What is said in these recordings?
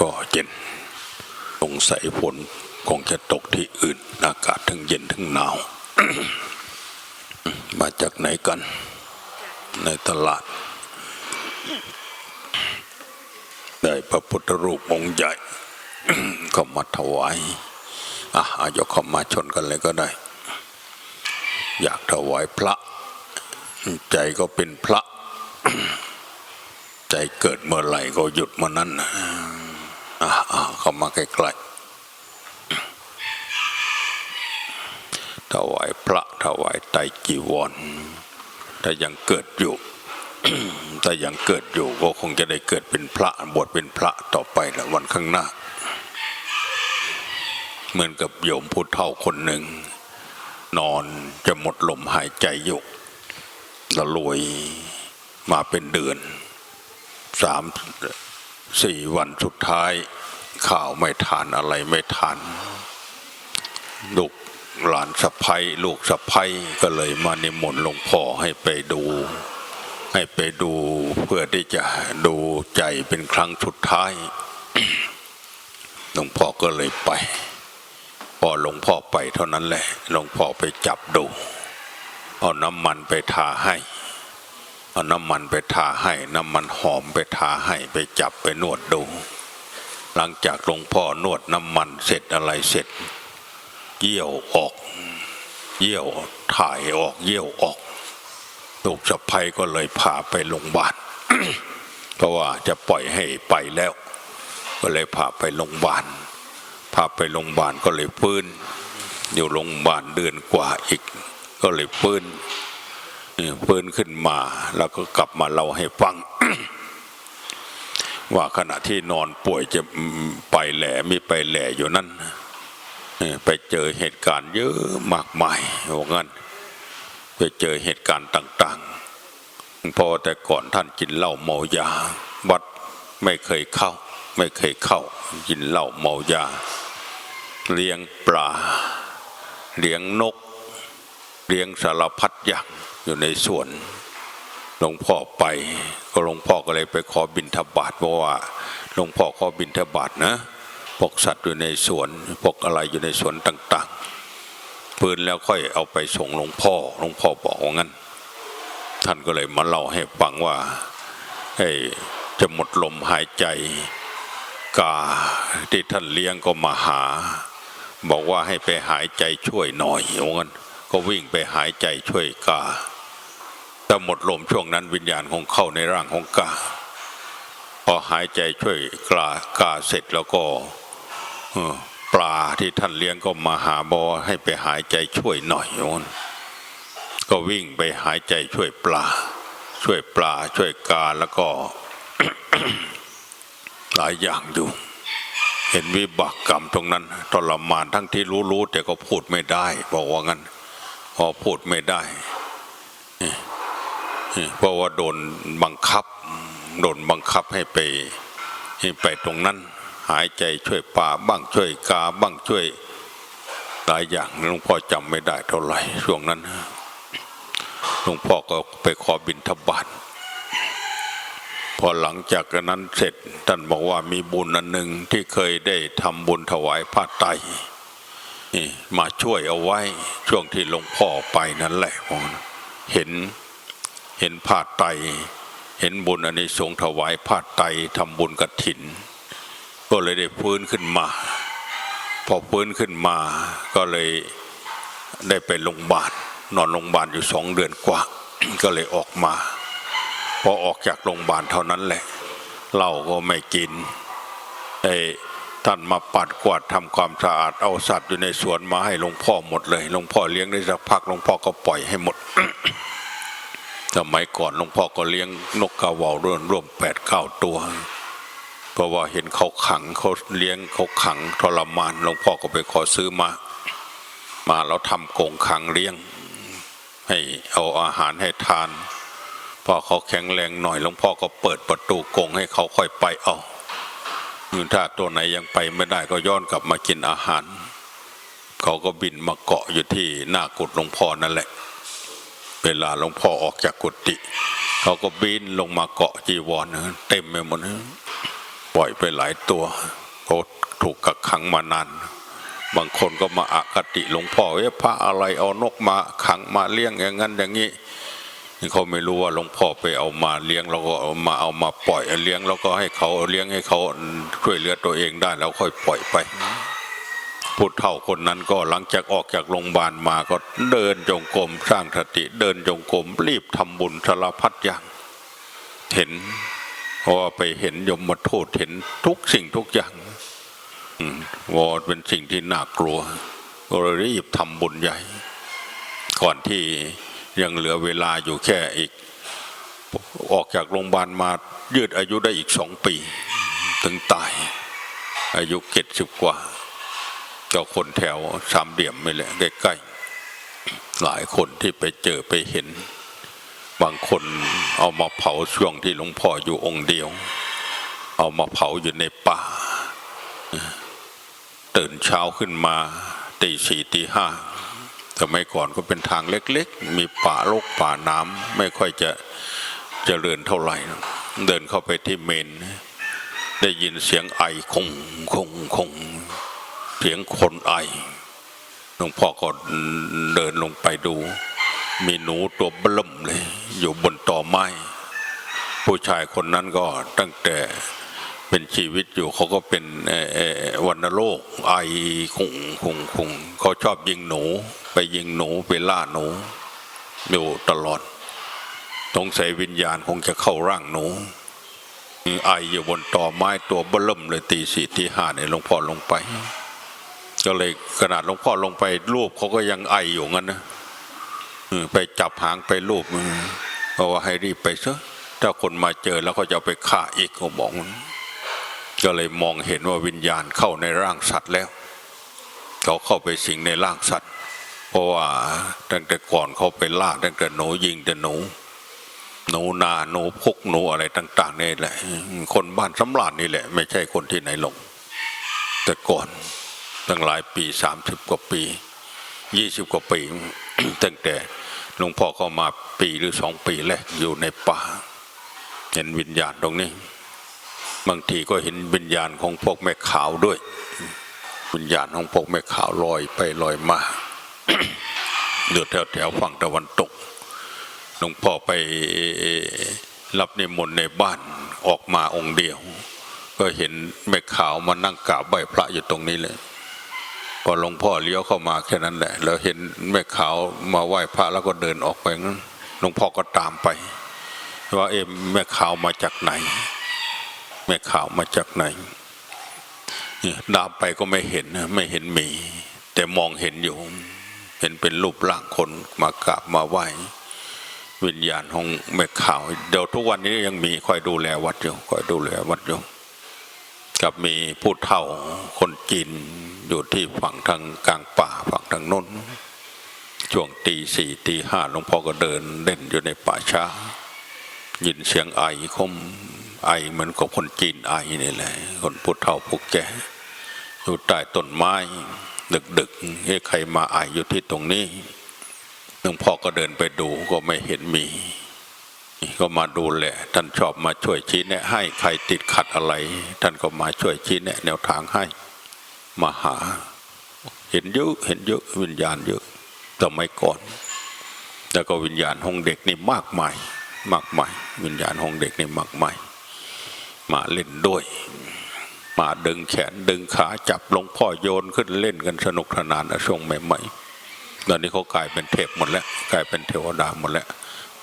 ก็เย็นสงสัยฝนคงจะตกที่อื่น อากาศทั้งเย็นทั้งหนาว มาจากไหนกัน ในตลาด ได้พระพุทธรูปองค์ใหญ่ ก็มาถวายอะอายกเข้ามาชนกันเลยก็ได้ อยากถวายพระ ใจก็เป็นพระ ใจเกิดเมื่อไหร่ก็หยุดเมื่อนั้นนะ อ่าเข้ามาใกล้ๆถวายพระถวายไตจีวรถ้ายังเกิดอยู่ถ้ายังเกิดอยู่ก็คงจะได้เกิดเป็นพระบวชเป็นพระต่อไปละวันข้างหน้า เหมือนกับโยมผู้เฒ่าคนหนึ่ง นอนจะหมดลมหายใจอยู่ละรวยมาเป็นเดือนสาม สี่วันสุดท้ายข่าวไม่ทานอะไรไม่ทานลูกหลานสะพ้ยลูกสะพ้ยก็เลยมานิมนต์หลวงพ่อให้ไปดู ให้ไปดูเพื่อที่จะดูใจเป็นครั้งสุดท้ายหลวงพ่อก็เลยไป พอหลวงพ่อไปเท่านั้นแหละหลวงพ่อไปจับดู เอาน้ำมันไปทาให้ เอาน้ำมันไปทาให้ น้ำมันหอมไปทาให้ไปจับไปนวดดู หลังจากหลวงพ่อนวดน้ำมันเสร็จอะไรเสร็จ เยี่ยวออก เยี่ยวถ่ายออกเยี่ยวออกลูกสะพ้ยก็เลยพาไปโรงพยาบาลเพราะว่าจะปล่อยให้ไปแล้ว ก็เลยพาไปโรงพยาบาลพาไปโรงพยาบาลก็เลยฟื้น อยู่โรงพยาบาลเดือนกว่าอีก ก็เลยฟื้น ฟื้นขึ้นมาแล้วก็กลับมาเล่าให้ฟัง ว่าขณะที่นอนป่วยจะไปแหล่มีไปแหล่อยู่นั้นไปเจอเหตุการณ์เยอะมากมายว่างั้นไปเจอเหตุการณ์ต่างๆ พอแต่ก่อนท่านกินเหล้าเมายา วัดไม่เคยเข้า ไม่เคยเข้า กินเหล้าเมายา เลี้ยงปลา เลี้ยงนก เลี้ยงสารพัดอย่าง อยู่ในสวนหลวงพ่อไปก็หลวงพ่อก็เลยไปขอบิณฑบาตเพราะว่าหลวงพ่อขอบิณฑบาตนะพวกสัตว์อยู่ในสวนพวกอะไรอยู่ในสวนต่างๆปืนแล้วค่อยเอาไปส่งหลวงพ่อหลวงพ่อบอกว่างั้น ท่านก็เลยมาเล่าให้ฟังว่าให้จะหมดลมหายใจกาที่ท่านเลี้ยงก็มาหา บอกว่าให้ไปหายใจช่วยหน่อยว่างั้นก็วิ่งไปหายใจช่วยกา แต่หมดลมช่วงนั้นวิญญาณของเข้าในร่างของกาพอหายใจช่วยกากาเสร็จแล้วก็ปลาที่ท่านเลี้ยงก็มาหาบอให้ไปหายใจช่วยหน่อยโยนก็วิ่งไปหายใจช่วยปลา ช่วยปลาช่วยกาแล้วก็ หลายอย่างอยู่ เห็นวิบากกรรมตรงนั้นทรมานทั้งที่รู้ๆแต่ก็พูดไม่ได้ บอกว่างั้นพอพูดไม่ได้ เพราะว่าโดนบังคับ โดนบังคับให้ไปให้ไปตรงนั้น หายใจช่วยป่าบ้างช่วยกาบ้างช่วยหลายอย่างหลวงพ่อจำไม่ได้เท่าไหร่ช่วงนั้นหลวงพ่อก็ไปขอบิณฑบาตพอหลังจากนั้นเสร็จท่านบอกว่ามีบุญอันหนึ่งที่เคยได้ทำบุญถวายผ้าไตรมาช่วยเอาไว้ช่วงที่หลวงพ่อไปนั่นแหละเห็น ห็นผ้าไตเห็นบุญอันนี้สงถวายผ้าไตทำบุญกระถิน ก็เลยได้ฟื้นขึ้นมา พอฟื้นขึ้นมาก็เลยได้ไปโรงพยาบาลนอนโรงพยาบาลอยู่สองเดือนกว่า ก็เลยออกมา พอออกจากโรงพยาบาลเท่านั้นแหละเหล้าก็ไม่กินไอ้ท่านมาปัดกวาดทำความสะอาดเอาสัตว์อยู่ในสวนมาให้หลวงพ่อหมดเลยหลวงพ่อเลี้ยงได้สักพักหลวงพ่อก็ปล่อยให้หมด สมัยก่อนหลวงพ่อก็เลี้ยงนกกาว่าร่วมร่วมแปดเก้าตัว เพราะว่าเห็นเขาขังเขาเลี้ยงเขาขังทรมานหลวงพ่อก็ไปขอซื้อมา มาแล้วทำกงขังเลี้ยง ให้เอาอาหารให้ทานพอเขาแข็งแรงหน่อยหลวงพ่อก็เปิดประตูกงให้เขาค่อยไปเอาถ้าตัวไหนยังไปไม่ได้ก็ย้อนกลับมากินอาหาร เขาก็บินมาเกาะอยู่ที่หน้ากุฏหลวงพ่อนั่นแหละ เวลาหลวงพ่อออกจากกุฏิเขาก็บินลงมาเกาะจีวรนะเต็มไปหมดปล่อยไปหลายตัวเขาถูกกักขังมานาน บางคนก็มาอคติหลวงพ่อเอ๊ะพระอะไรเอานกมาขังมาเลี้ยงอย่างนั้นอย่างนี้เขาไม่รู้ว่าหลวงพ่อไปเอามาเลี้ยงแล้วก็เอามาเอามาปล่อยเลี้ยงแล้วก็ให้เขาเลี้ยงให้เขาช่วยเหลือตัวเองได้แล้วค่อยปล่อยไป ผู้เฒ่าคนนั้นก็หลังจากออกจากโรงพยาบาลมาก็เดินจงกรมสร้างสติเดินจงกรมรีบทำบุญสารพัดอย่าง เห็นเพราะว่าไปเห็นยมมาโทษเห็นทุกสิ่งทุกอย่างวอเป็นสิ่งที่น่ากลัวก็เลยรีบทำบุญใหญ่ ก่อนที่ยังเหลือเวลาอยู่แค่อีก ออกจากโรงพยาบาลมายืดอายุได้อีกสองปี ถึงตาย อายุเจ็ดสิบกว่า จ้าคนแถวสามเหลี่ยมไม่แหละใกล้ๆหลายคนที่ไปเจอไปเห็น บางคนเอามาเผาช่วงที่หลวงพ่ออยู่องค์เดียว เอามาเผาอยู่ในป่า ตื่นเช้าขึ้นมาตีสี่ตีห้าสมัยก่อนก็เป็นทางเล็กๆ มีป่าโลกป่าน้ำไม่ค่อยจะจะเจริญเท่าไหร่ เดินเข้าไปที่เมน ได้ยินเสียงไอคงคงคง เสียงคนไอหลวงพ่อก็เดินลงไปดู มีหนูตัวเบิ่มเลย อยู่บนต่อไม้ ผู้ชายคนนั้นก็ตั้งแต่เป็นชีวิตอยู่เขาก็เป็นเอ่อเอ่อวัณโรคไอคงคงคงเขาชอบยิงหนู ไปยิงหนูไปล่าหนูอยู่ตลอดสงสัยวิญญาณคงจะเข้าร่างหนูไออยู่บนต่อไม้ตัวเบิ่มเลยตีสี่ตีห้าเนี่ยหลวงพ่อลงไป ก็เลยขนาดหลวงพ่อลงไปรูปเขาก็ยังไออยู่งั้นนะไปจับหางไปรูปเพราะว่าให้รีบไปซะถ้าคนมาเจอแล้วก็จะไปฆ่าอีกเขาบอกก็เลยมองเห็นว่าวิญญาณเข้าในร่างสัตว์แล้วเขาเข้าไปสิงในร่างสัตว์ เพราะว่าตั้งแต่ก่อนเขาไปล่าตั้งแต่หนูยิงแต่หนูหนูนาหนูพุกหนูอะไรต่าง ๆ นี่แหละ คนบ้านสำราญนี่แหละ ไม่ใช่คนที่ไหนหลงแต่ก่อน ตั้งหลายปีสามสิบกว่าปียี่สิบกว่าปีตั้งแต่หลวงพ่อเข้ามาปีหรือสองปีแรกอยู่ในป่า เห็นวิญญาณตรงนี้ บางทีก็เห็นวิญญาณของพวกแม่ขาวด้วย วิญญาณของพวกแม่ขาวลอยไปลอยมาอยู่แถวแถวฝั่งตะวันตกหลวงพ่อไปรับในมนในบ้านออกมาองค์เดียว ก็เห็นแม่ขาวมานั่งกราบไหว้พระอยู่ตรงนี้เลย พอหลวงพ่อเลี้ยวเข้ามาแค่นั้นแหละแล้วเห็นแม่ขาวมาไหว้พระแล้วก็เดินออกไปงั้นหลวงพ่อก็ตามไป ว่าเอ็มแม่ขาวมาจากไหน แม่ขาวมาจากไหนเนี่ยตามไปก็ไม่เห็นไม่เห็นมี แต่มองเห็นอยู่ เห็นเป็นรูปร่างคนมากราบมาไหว้วิญญาณของแม่ขาว เดี๋ยวทุกวันนี้ยังมีคอยดูแลวัดอยู่คอยดูแลวัดอยู่ กับมีผู้เฒ่าคนจีนอยู่ที่ฝั่งทางกลางป่าฝั่งทางน้น ช่วงตีสี่ตีห้าหลวงพ่อก็เดินเล่นอยู่ในป่าช้า ยินเสียงไอคมไอเหมือนกับคนจีนไอนี่แหละคนผู้เฒ่าผู้แก่อยู่ใต้ต้นไม้ ดึกๆเฮ้ใครมาไออยู่ที่ตรงนี้หลวงพ่อก็เดินไปดูก็ไม่เห็นมี ก็มาดูแลท่านชอบมาช่วยชี้แนะให้ใครติดขัดอะไร ท่านก็มาช่วยชี้แนะแนวทางให้มาหา เห็นเยอะเห็นเยอะวิญญาณเยอะสมัยก่อน แล้วก็วิญญาณห้องเด็กนี่มากมาย มากมาย วิญญาณห้องเด็กนี่มากมาย มาเล่นด้วย มาดึงแขนดึงขาจับหลงพ่อโยนขึ้นเล่นกันสนุกสนานนะช่วงใหม่ๆตอนนี้เขากลายเป็นเทพหมดแล้ว กลายเป็นเทวดาหมดแล้ว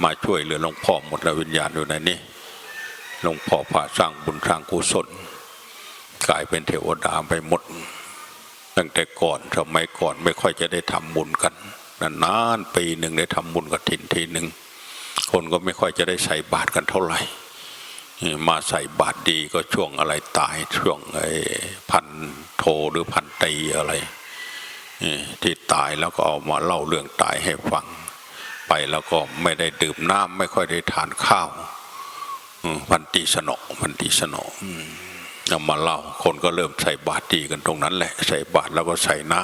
มาช่วยเหลือหลวงพ่อหมดแล้ววิญญาณอยู่ในนี้หลวงพ่อพาสร้างบุญสร้างกุศลกลายเป็นเทวดาไปหมด ตั้งแต่ก่อนสมัยก่อนไม่ค่อยจะได้ทำบุญกันนานๆปีหนึ่งได้ทำบุญกับถินทีหนึ่งคนก็ไม่ค่อยจะได้ใส่บาตรกันเท่าไหร่ มาใส่บาตรดีก็ช่วงอะไรตายช่วงไอ้พันโทหรือพันตีอะไรที่ตายแล้วก็เอามาเล่าเรื่องตายให้ฟัง ไปแล้วก็ไม่ได้ดื่มน้ำไม่ค่อยได้ทานข้าวมพันตีสนอพันตีสนออืมามาเล่าคนก็เริ่มใส่บาตรดีกันตรงนั้นแหละ ใส่บาตรแล้วก็ใส่น้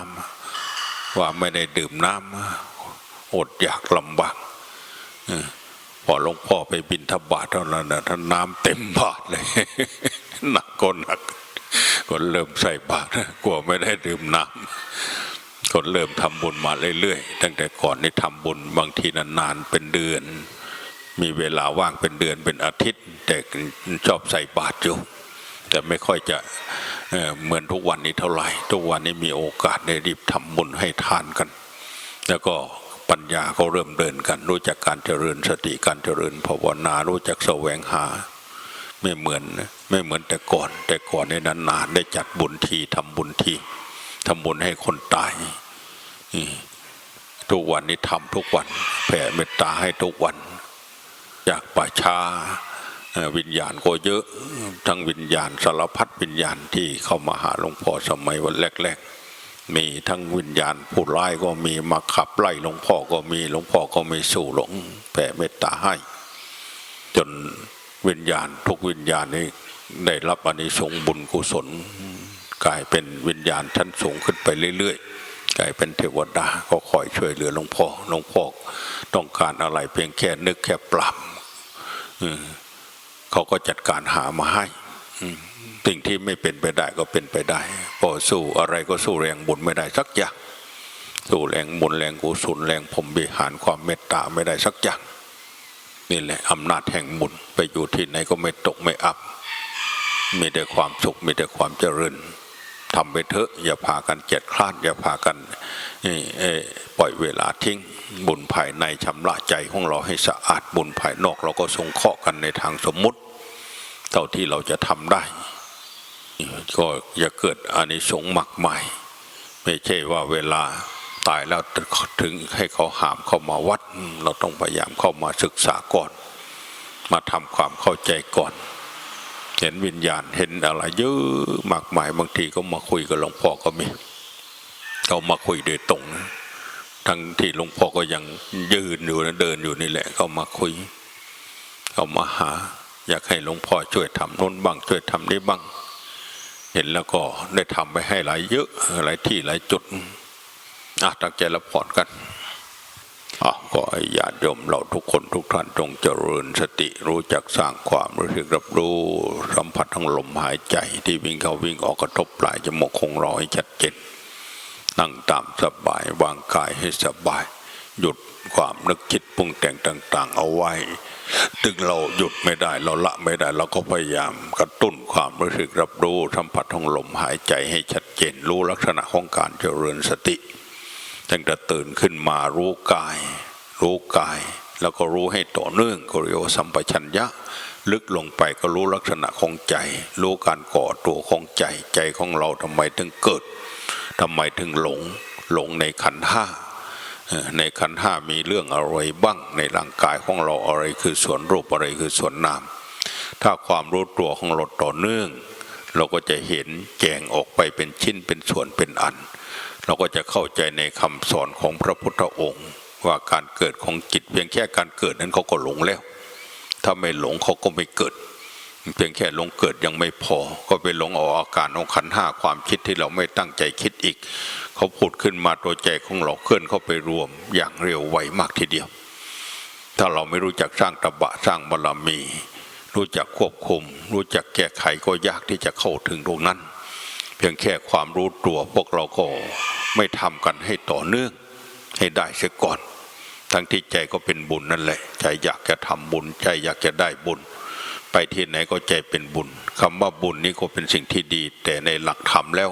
ำว่าไม่ได้ดื่มน้ำอดอยากลำบากพอหลวงพ่อไปบินทบาทเท่านั้นนะท่านน้ำเต็มบาทเลยหนักก็หนักคนเริ่มใส่บาตรกลัวไม่ได้ดื่มน้ำ คนเริ่มทำบุญมาเรื่อยๆ ตั้งแต่ก่อนนี่ทำบุญบางทีนานๆเป็นเดือน มีเวลาว่างเป็นเดือนเป็นอาทิตย์ แต่ชอบใส่บาตรอยู่แต่ไม่ค่อยจะเเหมือนทุกวันนี้เท่าไหร่ ทุกวันนี้มีโอกาสได้รีบทำบุญให้ทานกัน แล้วก็ปัญญาก็เริ่มเดินกัน รู้จักการเจริญสติการเจริญภาวนารู้จักแสวงหา ไม่เหมือนไม่เหมือนแต่ก่อน แต่ก่อนในนานๆได้จัดบุญทีทำบุญที ทำบุญให้คนตายทุกวันนี้ทำทุกวัน แผ่เมตตาให้ทุกวัน จากป่าช้าวิญญาณก็เยอะ ทั้งวิญญาณสารพัดวิญญาณที่เข้ามาหาหลวงพ่อสมัยวันแรกๆ มีทั้งวิญญาณผู้ร้ายก็มีมาขับไล่หลวงพ่อก็มีหลวงพ่อก็ไม่สู่หลงแผ่เมตตาให้ จนวิญญาณทุกวิญญาณนี้ได้รับอนิสงส์บุญกุศล กลายเป็นวิญญาณชั้นสูงขึ้นไปเรื่อยๆ กลายเป็นเทวดาก็คอยช่วยเหลือหลวงพ่อหลวงพ่อต้องการอะไรเพียงแค่นึกแค่ปรับเขาก็จัดการหามาให้สิ่งที่ไม่เป็นไปได้ก็เป็นไปได้พอสู้อะไรก็สู้แรงบุญไม่ได้สักอย่างสู้แรงบุญแรงกุศลแรงผมบิหารความเมตตาไม่ได้สักอย่างนี่แหละอำนาจแห่งบุญไปอยู่ที่ไหนก็ไม่ตกไม่อับ มีแต่ความสุขมีแต่ความเจริญ ทำไปเถอะอย่าพากันเกียจคลาดอย่าพากันปล่อยเวลาทิ้งบุญภายในชำระใจของเราให้สะอาดบุญภายนอก เราก็สงเคราะห์กันในทางสมมุติเท่าที่เราจะทำได้ ก็อย่าเกิดอานิสงส์มากมายไม่ใช่ว่าเวลาตายแล้วถึงให้เขาหามเข้ามาวัด เราต้องพยายามเข้ามาศึกษาก่อน มาทำความเข้าใจก่อน เห็นวิญญาณเห็นอะไรเยอะมากมายบางทีก็มาคุยกับหลวงพ่อก็มีเขามาคุยโดยตรงนะทั้งที่หลวงพ่อก็ยังยืนอยู่นะเดินอยู่นี่แหละเขามาคุยเขามาหา อยากให้หลวงพ่อช่วยทำโน้นบ้างช่วยทำนี้บ้าง เห็นแล้วก็ได้ทำไปให้หลายเยอะหลายที่หลายจุดอะตั้งใจรับผ่อนกัน อะก็ให้ญาติโยมเราทุกคนทุกท่านจงเจริญสติรู้จักสร้างความรู้สึกรับรู้สัมผัสทั้งลมหายใจที่วิ่งเข้าวิ่งออกกระทบปลายจมูกของเราให้ชัดเจนนั่งตามสบายวางกายให้สบาย หยุดความนึกคิดปรุงแต่งต่าง ๆ เอาไว้ถึงเราหยุดไม่ได้เราละไม่ได้เราก็พยายามกระตุ้นความรู้สึกรับรู้สัมผัสทั้งลมหายใจให้ชัดเจนรู้ลักษณะของการเจริญสติ ตั้งแต่ตื่นขึ้นมารู้กาย รู้กาย แล้วก็รู้ให้ต่อเนื่องก็เรียกว่าสัมปชัญญะ ลึกลงไปก็รู้ลักษณะของใจ รู้การก่อตัวของใจ ใจของเราทำไมถึงเกิดทำไมถึงหลง หลงในขันห้าในขันห้ามีเรื่องอะไรบ้างในร่างกายของเราอะไรคือส่วนรูปอะไรคือส่วนนาม ถ้าความรู้ตัวของเราต่อเนื่อง เราก็จะเห็นแจงออกไปเป็นชิ้นเป็นส่วนเป็นอัน เราก็จะเข้าใจในคำสอนของพระพุทธองค์ ว่าการเกิดของจิตเพียงแค่การเกิดนั้นเขาก็หลงแล้ว ถ้าไม่หลงเขาก็ไม่เกิด เพียงแค่หลงเกิดยังไม่พอ ก็ไปหลงเอาอาการของขันห้าความคิดที่เราไม่ตั้งใจคิดอีก เขาพูดขึ้นมาตัวใจของเราเคลื่อนเข้าไปรวมอย่างเร็วไวมากทีเดียว ถ้าเราไม่รู้จักสร้างตบะสร้างบารมี รู้จักควบคุม รู้จักแก้ไขก็ยากที่จะเข้าถึงตรงนั้น เพียงแค่ความรู้ตัวพวกเราก็ไม่ทำกันให้ต่อเนื่องให้ได้เสียก่อน ทั้งที่ใจก็เป็นบุญนั่นแหละ ใจอยากจะทำบุญ ใจอยากจะได้บุญ ไปที่ไหนก็ใจเป็นบุญคำว่าบุญนี่ก็เป็นสิ่งที่ดี แต่ในหลักธรรมแล้ว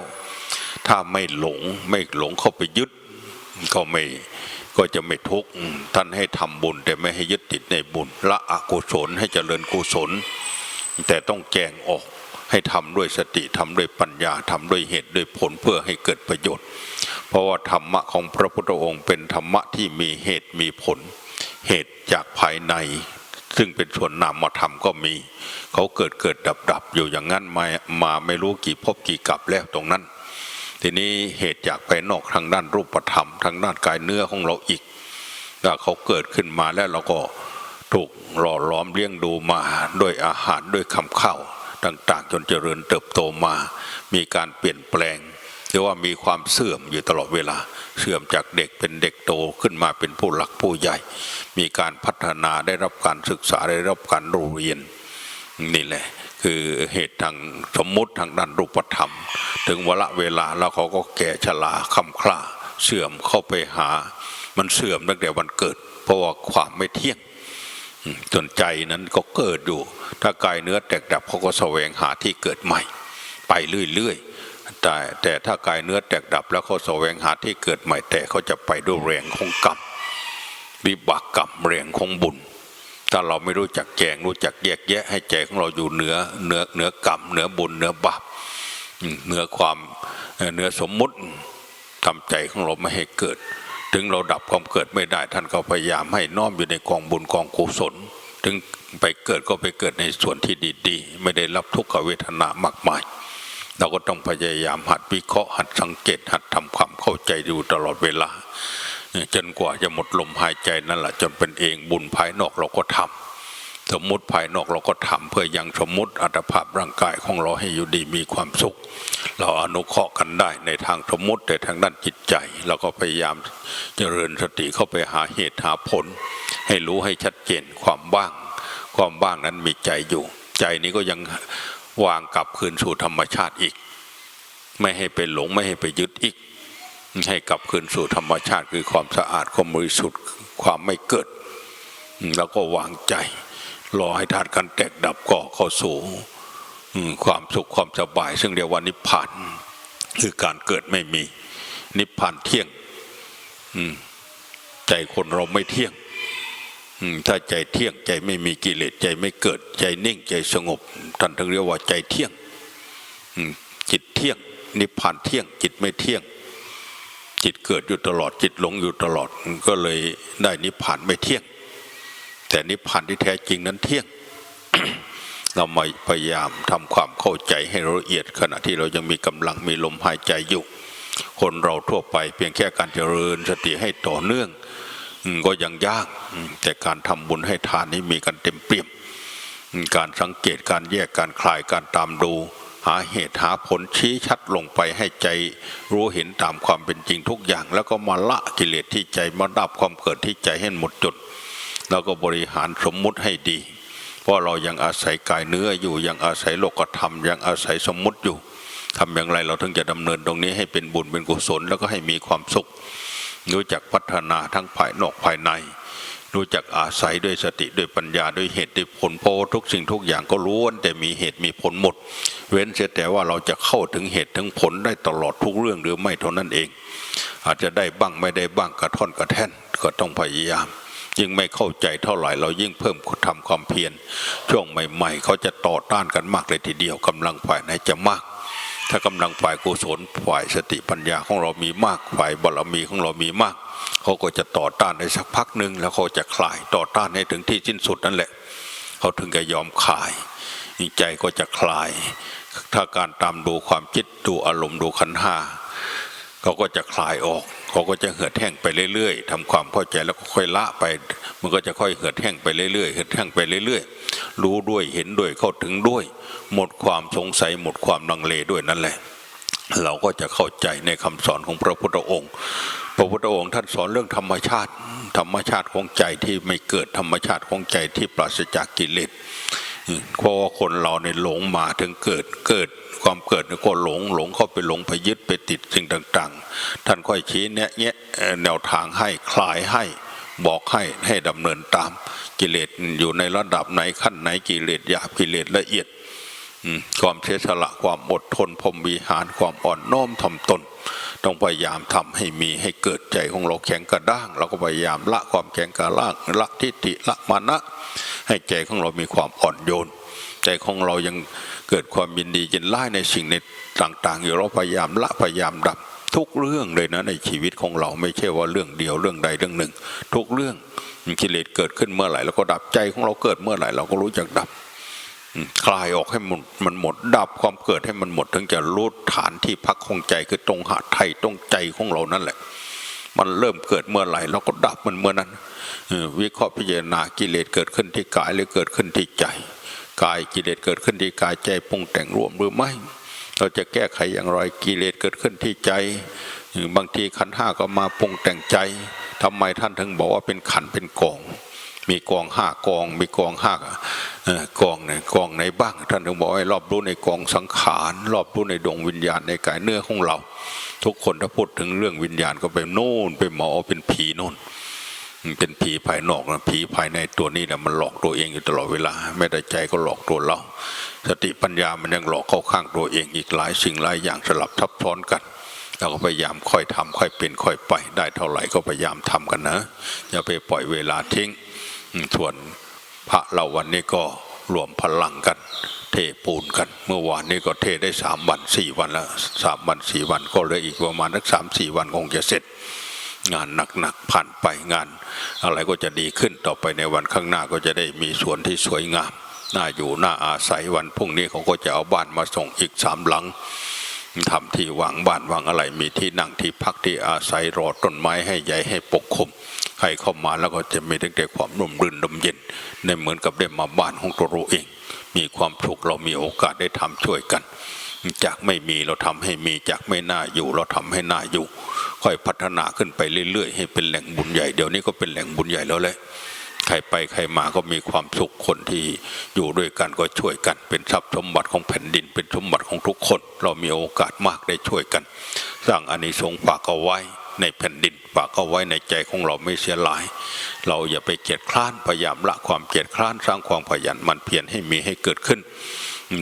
ถ้าไม่หลงไม่หลงเข้าไปยึด ก็ไม่ก็จะไม่ทุกข์ท่านให้ทำบุญ แต่ไม่ให้ยึดติดในบุญละอกุศลให้เจริญกุศล แต่ต้องแจงออก ให้ทำด้วยสติทำด้วยปัญญาทำด้วยเหตุด้วยผลเพื่อให้เกิดประโยชน์ เพราะว่าธรรมะของพระพุทธองค์เป็นธรรมะที่มีเหตุมีผล เหตุจากภายใน ซึ่งเป็นส่วนนามธรรมก็มี เขาเกิดเกิดดับดับอยู่อย่างนั้นมามาไม่รู้กี่ภพกี่กลับแล้วตรงนั้น ทีนี้เหตุจากภายนอกทางด้านรูปธรรมทางด้านกายเนื้อของเราอีกถ้าเขาเกิดขึ้นมาแล้วเราก็ถูกหล่อล้อมเลี้ยงดูมาด้วยอาหารด้วยคำข้าว ต่าง ๆ จนเจริญเติบโตมา มีการเปลี่ยนแปลงหรือว่ามีความเสื่อมอยู่ตลอดเวลา เสื่อมจากเด็กเป็นเด็กโตขึ้นมาเป็นผู้หลักผู้ใหญ่ มีการพัฒนาได้รับการศึกษาได้รับการเรียนนี่แหละคือเหตุทางสมมติทางด้านรูปธรรม ถึงวละเวลาแล้วเขาก็แก่ชราคำคล้าเสื่อมเข้าไปหา มันเสื่อมตั้งแต่วันเกิด เพราะว่าความไม่เที่ยง ส่วนใจนั้นก็เกิดอยู่ ถ้ากายเนื้อแตกดับเขาก็แสวงหาที่เกิดใหม่ ไปเรื่อยๆแต่แต่ถ้ากายเนื้อแตกดับแล้วเขาแสวงหาที่เกิดใหม่ แต่เขาจะไปด้วยแรงของกรรมวิบากกรรมแรงของบุญ ถ้าเราไม่รู้จักแจงรู้จักแยกแยะให้ใจของเราอยู่เหนือเหนือเหนือกรรมเหนือบุญเหนือบาปเหนือความเอ่อเหนือสมมุติทำใจของเราไม่ให้เกิด ถึงเราดับความเกิดไม่ได้ ท่านก็พยายามให้น้อมอยู่ในกองบุญกองกุศล ถึงไปเกิดก็ไปเกิดในส่วนที่ดีๆ ไม่ได้รับทุกขเวทนามากมาย เราก็ต้องพยายามหัดวิเคราะห์หัดสังเกตหัดทำความเข้าใจอยู่ตลอดเวลาจนกว่าจะหมดลมหายใจนั่นแหละจนเป็นเองบุญภายนอกเราก็ทำ สมมุติภายนอกเราก็ทำเพื่อยังสมมุติอัตภาพร่างกายของเราให้อยู่ดีมีความสุข เราอนุเคราะห์กันได้ในทางสมมุติแต่ทางด้านจิตใจ เราก็พยายามเจริญสติเข้าไปหาเหตุหาผล ให้รู้ให้ชัดเจนความบ้าง ความบ้างนั้นมีใจอยู่ ใจนี้ก็ยังวางกลับคืนสู่ธรรมชาติอีก ไม่ให้ไปหลงไม่ให้ไปยึดอีก ให้กลับคืนสู่ธรรมชาติคือความสะอาดความบริสุทธิ์ความไม่เกิด แล้วก็วางใจ รอให้ธาตุกันแตกดับก็เข้าสู่ความสุขความสบาย ซึ่งเรียกว่านิพพานคือการเกิดไม่มี นิพพานเที่ยงใจคนเราไม่เที่ยงถ้าใจเที่ยงใจไม่มีกิเลสใจไม่เกิดใจนิ่งใจสงบท่านถึงเรียกว่าใจเที่ยงจิตเที่ยง นิพพานเที่ยง จิตไม่เที่ยง จิตเกิดอยู่ตลอดจิตหลงอยู่ตลอดก็เลยได้นิพพานไม่เที่ยง แต่นิพพานที่แท้จริงนั้นเที่ยง เรามาพยายามทำความเข้าใจให้ละเอียดขณะที่เรายังมีกำลังมีลมหายใจอยู่ คนเราทั่วไปเพียงแค่การเจริญสติให้ต่อเนื่องก็ยังยาก แต่การทำบุญให้ทานนี้มีกันเต็มเปี่ยมอืมการสังเกตการแยกการคลายการตามดู หาเหตุหาผลชี้ชัดลงไปให้ใจรู้เห็นตามความเป็นจริงทุกอย่าง แล้วก็มาละกิเลสที่ใจมาดับความเกิดที่ใจให้หมดจด แล้วก็บริหารสมมุติให้ดี เพราะเรายังอาศัยกายเนื้ออยู่ยังอาศัยโลกธรรม ยังอาศัยสมมุติอยู่ทำอย่างไรเราถึงจะดำเนินตรงนี้ให้เป็นบุญเป็นกุศลแล้วก็ให้มีความสุข รู้จักพัฒนาทั้งภายนอกภายใน รู้จักอาศัยด้วยสติด้วยปัญญาด้วยเหตุด้วยผลเพราะทุกสิ่งทุกอย่างก็ล้วนแต่มีเหตุมีผลหมด เว้นเสียแต่ว่าเราจะเข้าถึงเหตุถึงผลได้ตลอดทุกเรื่องหรือไม่เท่านั้นเอง อาจจะได้บ้างไม่ได้บ้างกระท่อนกระแท่นก็ต้องพยายาม ยิ่งไม่เข้าใจเท่าไหร่เรายิ่งเพิ่มทำความเพียรช่วงใหม่ๆ เขาจะต่อต้านกันมากเลยทีเดียวกำลังฝ่ายไหนจะมาก ถ้ากำลังฝ่ายกุศลฝ่ายสติปัญญาของเรามีมากฝ่ายบารมีของเรามีมาก เขาก็จะต่อต้านในสักพักหนึ่งแล้วเขาจะคลายต่อต้านให้ถึงที่สิ้นสุดนั่นแหละ เขาถึงจะยอมคลายใจก็จะคลาย ถ้าการตามดูความคิดดูอารมณ์ดูขันห้าเขาก็จะคลายออก เขาก็จะเหือดแห้งไปเรื่อยๆทำความเข้าใจแล้วก็ค่อยละไป มันก็จะค่อยเหือดแห้งไปเรื่อยๆเหือดแห้งไปเรื่อยๆ รู้ด้วยเห็นด้วยเข้าถึงด้วย หมดความสงสัยหมดความลังเลด้วยนั่นแหละ เราก็จะเข้าใจในคำสอนของพระพุทธองค์ พระพุทธองค์ท่านสอนเรื่องธรรมชาติ ธรรมชาติของใจที่ไม่เกิดธรรมชาติของใจที่ปราศจากกิเลส เพราะว่าคนเราในหลงมาถึงเกิดเกิดความเกิดนี่ยก็หลงหลงเข้าไปหลงไปยึดไปติดสิ่งต่าง ๆ ท่านค่อยชี้แนะแยะเอ่อแนวทางให้คลายให้บอกให้ให้ดำเนินตามกิเลสอยู่ในระดับไหนขั้นไหนกิเลสหยาบกิเลสละเอียดความเสียสละความอดทนพรมวิหารความอ่อนน้อมถ่อมตน ต้องพยายามทำให้มีให้เกิดใจของเราแข็งกระด้าง เราก็พยายามละความแข็งกระด้างละทิฏฐิละมานะ ให้ใจของเรามีความอ่อนโยนใจของเรายังเกิดความยินดียินไล่ในสิ่งในต่างๆ อยู่เราพยายามละพยายามดับทุกเรื่องเลยนะในชีวิตของเราไม่ใช่ว่าเรื่องเดียวเรื่องใดเรื่องหนึ่ง ทุกเรื่องกิเลสเกิดขึ้นเมื่อไหร่แล้วก็ดับใจของเราเกิดเมื่อไหร่เราก็รู้จักดับ คลายออกให้มันมันหมดดับความเกิดให้มันหมด ถึงจะรู้ฐานที่พักของใจคือตรงหาไทยตรงใจของเรานั่นแหละ มันเริ่มเกิดเมื่อไหร่เราก็ดับมันเมื่อนั้นวิเคราะห์พิจารณากิเลสเกิดขึ้นที่กายหรือเกิดขึ้นที่ใจ กายกิเลสเกิดขึ้นที่กายใจปรุงแต่งร่วมหรือไม่ เราจะแก้ไขอย่างไรกิเลสเกิดขึ้นที่ใจบางทีขันห้าก็มาปรุงแต่งใจทำไมท่านถึงบอกว่าเป็นขันเป็นกอง มีกองห้ากอง มีกองห้าเอ่อกองไหนกองไหนบ้าง ท่านถึงบอกให้รอบรู้ในกองสังขาร รอบรู้ในดวงวิญญาณในกายเนื้อของเรา ทุกคนถ้าพูดถึงเรื่องวิญญาณก็ไปโน่นไปหมอเป็นผีโน่นเป็นผีภายนอกนะผีภายในตัวนี้นะมันหลอกตัวเองอยู่ตลอดเวลา ไม่ได้ใจก็หลอกตัวเรา สติปัญญามันยังหลอกเข้าข้างตัวเองอีกหลายสิ่งหลายอย่างสลับทับซ้อนกันเราก็พยายามค่อยทำค่อยเป็นค่อยไป ได้เท่าไหร่ก็พยายามทำกันนะ อย่าไปปล่อยเวลาทิ้ง ส่วนพระเราวันนี้ก็รวมพลังกัน เทปูนกัน เมื่อวานนี้ก็เทได้สามวันสี่วันแล้วสามวันสี่วันก็เลยอีกประมาณสักสามสี่วันคงจะเสร็จ งานหนักๆผ่านไปงาน อะไรก็จะดีขึ้นต่อไปในวันข้างหน้าก็จะได้มีสวนที่สวยงามน่าอยู่น่าอาศัยวันพรุ่งนี้เขาก็จะเอาบ้านมาส่งอีกสามหลัง ทำที่วางบ้านวางอะไร มีที่นั่งที่พักที่อาศัยรอต้นไม้ให้ใหญ่ให้ปกคลุมใครเข้ามาแล้วก็จะมีตั้งแต่ความร่มรื่นลมเย็นในเหมือนกับได้มาบ้านของตัวเราเอง มีความสุขเรามีโอกาสได้ทำช่วยกัน จากไม่มีเราทำให้มีจากไม่น่าอยู่เราทำให้น่าอยู่ ค่อยพัฒนาขึ้นไปเรื่อยๆ ให้เป็นแหล่งบุญใหญ่เดี๋ยวนี้ก็เป็นแหล่งบุญใหญ่แล้วเลย ใครไปใครมาก็มีความสุขคนที่อยู่ด้วยกันก็ช่วยกันเป็นทรัพย์สมบัติของแผ่นดิน เป็นสมบัติของทุกคน เรามีโอกาสมากได้ช่วยกัน สร้างอานิสงส์ฝากเอาไว้ในแผ่นดินฝากเอาไว้ในใจของเราไม่เสียหลาย เราอย่าไปเกียดคร้านพยายามละความเกียดคร้านสร้างความขยันมันเพียรให้มีให้เกิดขึ้น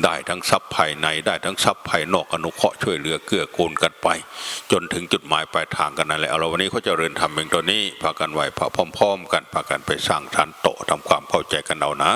ได้ทั้งทรัพย์ภายในได้ทั้งทรัพย์ภายนอกอนุเคราะห์ช่วยเหลือเกื้อกูลกันไป จนถึงจุดหมายปลายทางกันนั่นแหละเอาละวันนี้เขาเจะเริญทำเองตัวนี้พากันไหวพาพร้อม ๆ กันพากันไปสร้างฐานโตะทำความเข้าใจกันเอานะ